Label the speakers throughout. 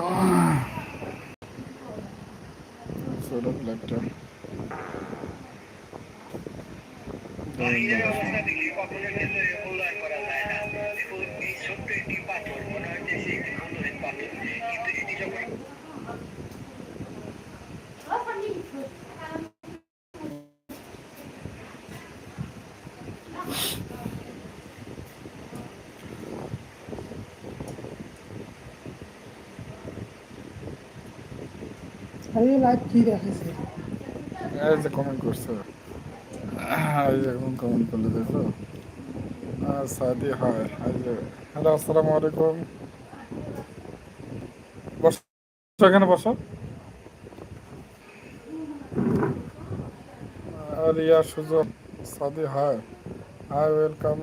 Speaker 1: ছোট
Speaker 2: এই ছোট্ট একটি পাথর মনে হয় যে সে একটি খণ্ডহীন পাথর কিন্তু এটি যখন
Speaker 3: আরে লাইভ কি দেখাচ্ছে
Speaker 1: এই যে কমেন্ট করছে। এই যে কমেন্ট করলে দেখো। সাদি হয় এই যে হ্যালো আসসালামু আলাইকুম। বসো এখানে বসো। আর ইয়া Sujan Sadi hi hi welcome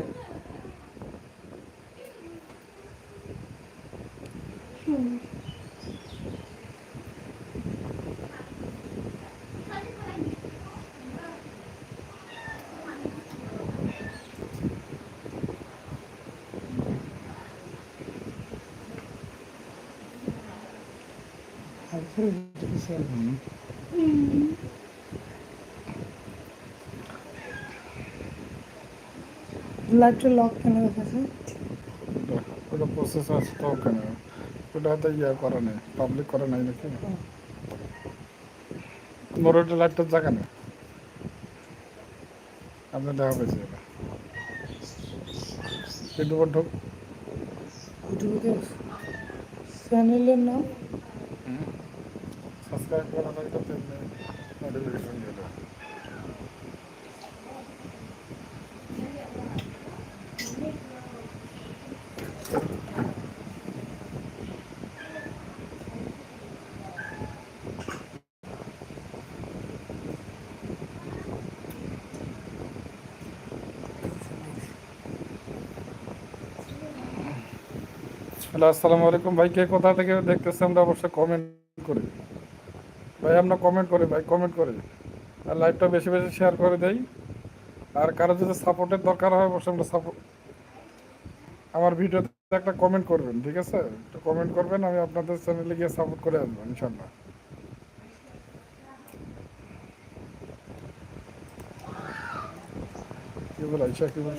Speaker 3: তারপরে দেখেছে লাইভটা লক কেন দেখাচ্ছে
Speaker 1: ওটা প্রসেস আছে তো ওখানে ওটা হয়তো ইয়ে করা নেই পাবলিক করা নাই নাকি মোর ওটা লাইটটার জায়গা নেই আপনি দেখা পেয়েছি এটা ইউটিউবে ঢুক
Speaker 3: ইউটিউবে চ্যানেলের নাম
Speaker 1: আসসালামু আলাইকুম ভাই কে কোথা থেকে দেখতেছে আমরা অবশ্যই কমেন্ট করি। ভাই আপনার কমেন্ট করে ভাই কমেন্ট করে আর লাইভটা বেশি বেশি শেয়ার করে দেয় আর কারও যদি সাপোর্টের দরকার হয়, অবশ্যই আমরা সাপোর্ট আমার ভিডিওতে একটা কমেন্ট করবেন, ঠিক আছে? একটু কমেন্ট করবেন, আমি আপনাদের চ্যানেলে গিয়ে সাপোর্ট করে আসব ইনশাল্লাহ কি বলে কি বলে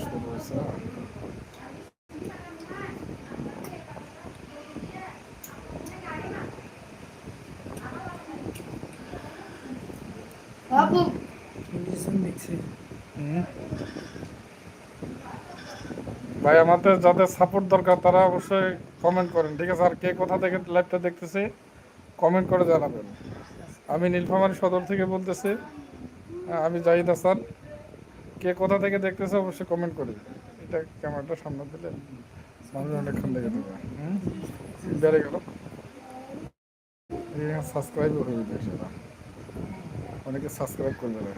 Speaker 1: ভাই আমাদের যাদের সাপোর্ট দরকার তারা অবশ্যই কমেন্ট করেন ঠিক আছে? আর কে কোথা থেকে লাইভটা দেখতেছে কমেন্ট করে জানাবেন। আমি নীলফামারী সদর থেকে বলতেছি। হ্যাঁ, আমি জাহিদ হাসান। কে কোথা থেকে দেখতেছে অবশ্যই কমেন্ট করি। এটা ক্যামেরাটা সামনে দিলে সামনে অনেকক্ষণ লেগে দেবে বেড়ে গেল। সাবস্ক্রাইব হয়ে সেটা অনেকে সাবস্ক্রাইব করবে না।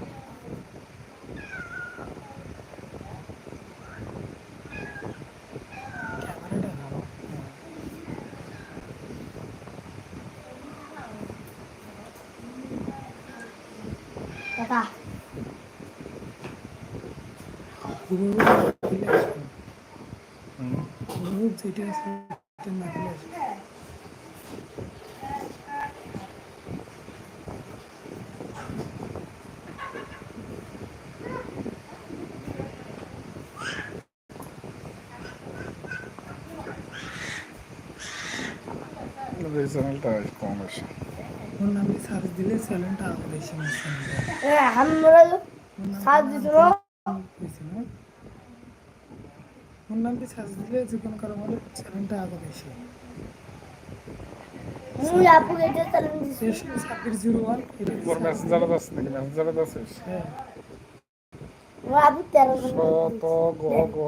Speaker 3: যেটা আছে সেটা না আসবে
Speaker 1: এই চ্যানেলটা কম আসে
Speaker 3: ওর নামে সার্চ দিলে চ্যানেলটা আবার এসে মিশছে
Speaker 4: এ আমরা সাত দিত না?
Speaker 3: ওর নামটি সার্চ দিলে যে কোনো কারও বলে চ্যানেলটা আবার এসে ছাব্বিশ জিরো ওয়ান
Speaker 1: মেসেঞ্জারে আছে নাকি? মেসেঞ্জারে
Speaker 3: হ্যাঁ।
Speaker 1: শত গ গ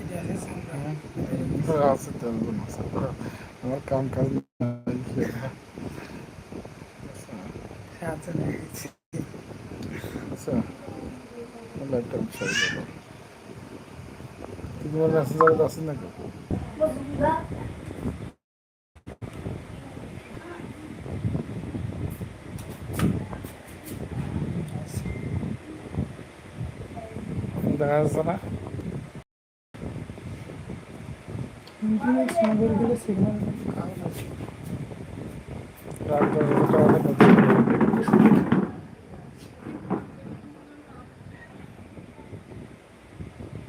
Speaker 3: এটা আছে
Speaker 1: আছে তেলগুন আছে আমার কাম কাজ নাই
Speaker 3: আচ্ছা দেখেছি
Speaker 1: আচ্ছা লাইটটা উৎসাহ দেবো তোমার মেসেঞ্জারে আছে নাকি দেখা যাচ্ছে না
Speaker 3: ইন্টারনেট সিগন্যাল আছে।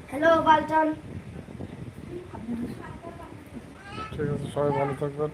Speaker 4: হ্যালো বালটন
Speaker 1: ঠিক আছে সবাই ভালো থাকবেন